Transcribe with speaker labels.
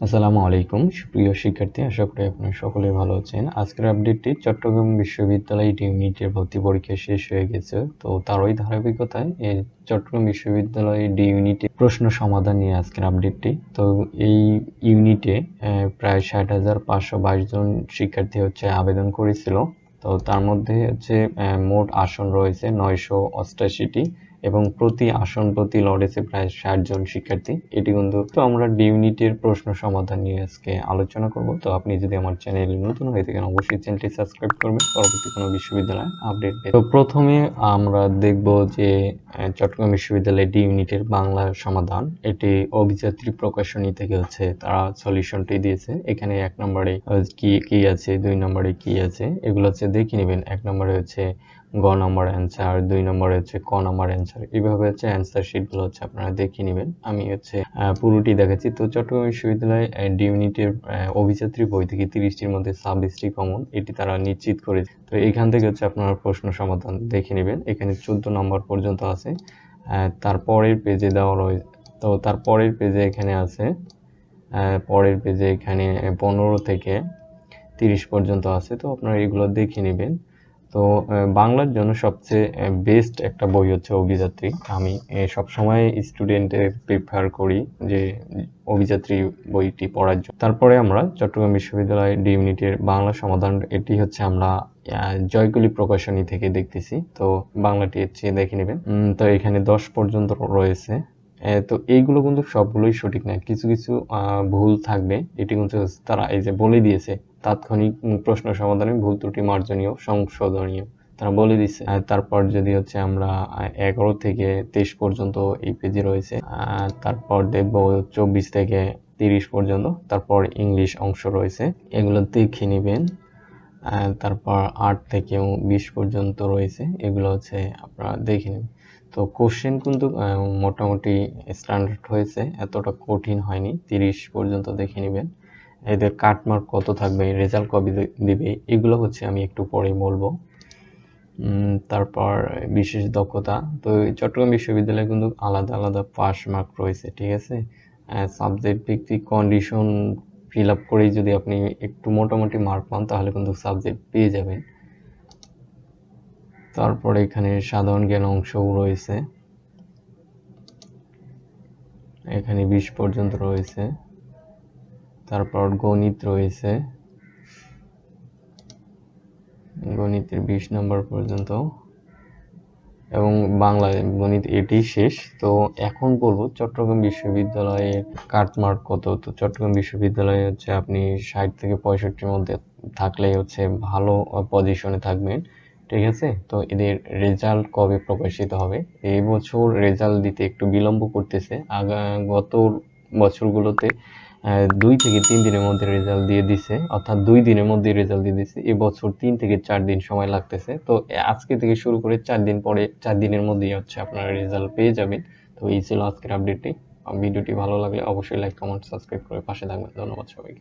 Speaker 1: আসসালামু আলাইকুম, সুপ্রিয় শিক্ষার্থী, আশা করি আপনারা সকলে ভালো আছেন। আজকের আপডেটটি চট্টগ্রাম বিশ্ববিদ্যালয় ইউনিটের ভর্তি পরীক্ষা শেষ হয়ে গেছে। তো তারই ধারাবাহিকতায় এই চট্টগ্রাম বিশ্ববিদ্যালয় ডি ইউনিটে প্রশ্ন সমাধান নিয়ে আজকের আপডেটটি। তো এই ইউনিটে প্রায় ষাট হাজার পাঁচশো বাইশ জন শিক্ষার্থী হচ্ছে আবেদন করেছিল। তো তার মধ্যে হচ্ছে মোট আসন রয়েছে নয়শো অষ্টাশিটি। এবং প্রতি আসন, প্রতি লড়েছে প্রায় ষাট জন শিক্ষার্থী। এটি কিন্তু তো আমরা ডি প্রশ্ন সমাধান নিয়ে আজকে আলোচনা করব। তো আপনি যদি আমার চ্যানেলে নতুন হয়ে থাকেন, অবশ্যই চ্যানেলটি সাবস্ক্রাইব করবেন। পরবর্তী কোনো বিশ্ববিদ্যালয় আপডেট তো প্রথমে আমরা দেখব যে চট্টগ্রাম বিশ্ববিদ্যালয় ডি ইউনিটের বাংলা সমাধান। এটি অভিযাত্রী প্রকাশনী থেকে হচ্ছে তারা সলিউশনটি দিয়েছে। এখানে এক নম্বরে কি কি আছে? দুই নম্বরে কি আছে? এগুলো হচ্ছে দেখে নেবেন। এক নম্বরে হচ্ছে গ নম্বর অ্যান্সার দুই নম্বরে হচ্ছে ক নম্বর অ্যান্সার এইভাবে হচ্ছে অ্যান্সার শিটগুলো হচ্ছে আপনারা দেখে নেবেন। আমি হচ্ছে পুরোটি দেখাচ্ছি। তো চট্টগ্রাম বিশ্ববিদ্যালয় ডি ইউনিটের অভিযাত্রী বই থেকে তিরিশটির মধ্যে ছাব্বিশটি কমন এটি তারা নিশ্চিত করে তো এখান থেকে হচ্ছে আপনারা প্রশ্ন সমাধান দেখে নেবেন। এখানে চোদ্দ নম্বর পর্যন্ত আছে। তারপরের পেজে দেওয়া রয়েছে তো তারপরের পেজে এখানে আছে পরের পেজে এখানে পনেরো থেকে তিরিশ পর্যন্ত আছে। তো আপনারা এগুলো দেখে নেবেন। তো বাংলার জন্য সবচেয়ে বেস্ট একটা বই হচ্ছে অভিযাত্রী। আমি সবসময় স্টুডেন্টের প্রিফার করি যে, অভিযাত্রী বইটি পড়ার জন্য। তারপরে আমরা চট্টগ্রাম বিশ্ববিদ্যালয় ডি ইউনিটের বাংলা সমাধান, এটি হচ্ছে আমরা জয়গুলি প্রকাশনী থেকে দেখতেছি। তো, বাংলাটি হচ্ছে দেখে নেবেন। তো এখানে দশ পর্যন্ত রয়েছে। তো এইগুলো কিন্তু সবগুলোই সঠিক না কিছু কিছু ভুল থাকবে। এটি কিন্তু তারা এই যে বলে দিয়েছে তাৎক্ষণিক প্রশ্ন সমাধানে ভুল ত্রুটি মার্জনীয়, সংশোধনীয়। তারা বলে দিচ্ছে তারপর যদি হচ্ছে আমরা এগারো থেকে তেইশ পর্যন্ত এই পেজে রয়েছে তারপর দেখব চব্বিশ থেকে তিরিশ পর্যন্ত, তারপর ইংলিশ অংশ রয়েছে। এগুলো দেখে নেবেন। তারপর আট থেকে বিশ পর্যন্ত রয়েছে। এগুলো হচ্ছে আপনারা দেখে নেবেন। তো কোশ্চেন কিন্তু মোটামুটি স্ট্যান্ডার্ড হয়েছে, এতটা কঠিন হয়নি। তিরিশ পর্যন্ত দেখে নেবেন। এদের কাটমার্ক কত থাকবে, রেজাল্ট কবে দিবে, এগুলো হচ্ছে আমি একটু পরে বলব। তারপর বিশেষ দক্ষতা, তো চট্টগ্রাম বিশ্ববিদ্যালয়ে কিন্তু আলাদা আলাদা পাস মার্ক রয়েছে, ঠিক আছে? সাবজেক্ট ভিত্তিক কন্ডিশন ফিল আপ করেই যদি আপনি একটু মোটামুটি মার্ক পান, তাহলে কিন্তু সাবজেক্ট পেয়ে যাবেন। তারপরে এখানে সাধারণ জ্ঞান অংশও রয়েছে। এখানে বিশ পর্যন্ত রয়েছে। তারপর গণিত রয়েছে। গণিতের বিশ নম্বর পর্যন্ত। এবং বাংলা গণিত এটি শেষ। তো এখন বলব চট্টগ্রাম বিশ্ববিদ্যালয়ে কাটমার্ক কত? তো চট্টগ্রাম বিশ্ববিদ্যালয়ে হচ্ছে আপনি ষাট থেকে পঁয়ষট্টির মধ্যে থাকলে হচ্ছে ভালো পজিশনে থাকবেন। ঠিক আছে? তো এদের রেজাল্ট কবে প্রকাশিত হবে? এই বছর রেজাল্ট দিতে একটু বিলম্ব করতেছে। আগা, গত বছরগুলোতে দুই থেকে তিন দিনের মধ্যে রেজাল্ট দিয়ে দিছে, অর্থাৎ দুই দিনের মধ্যে রেজাল্ট দিয়ে দিছে। এবছর তিন থেকে চার দিন সময় লাগতেছে। তো আজকে থেকে শুরু করে চার দিন পরে, চার দিনের মধ্যেই হচ্ছে আপনারা রেজাল্ট পেয়ে যাবেন। তো এই ছিল আজকের আপডেটটি ভিডিওটি ভালো লাগলে অবশ্যই লাইক কমেন্ট সাবস্ক্রাইব করে পাশে থাকবেন। ধন্যবাদ সবাইকে।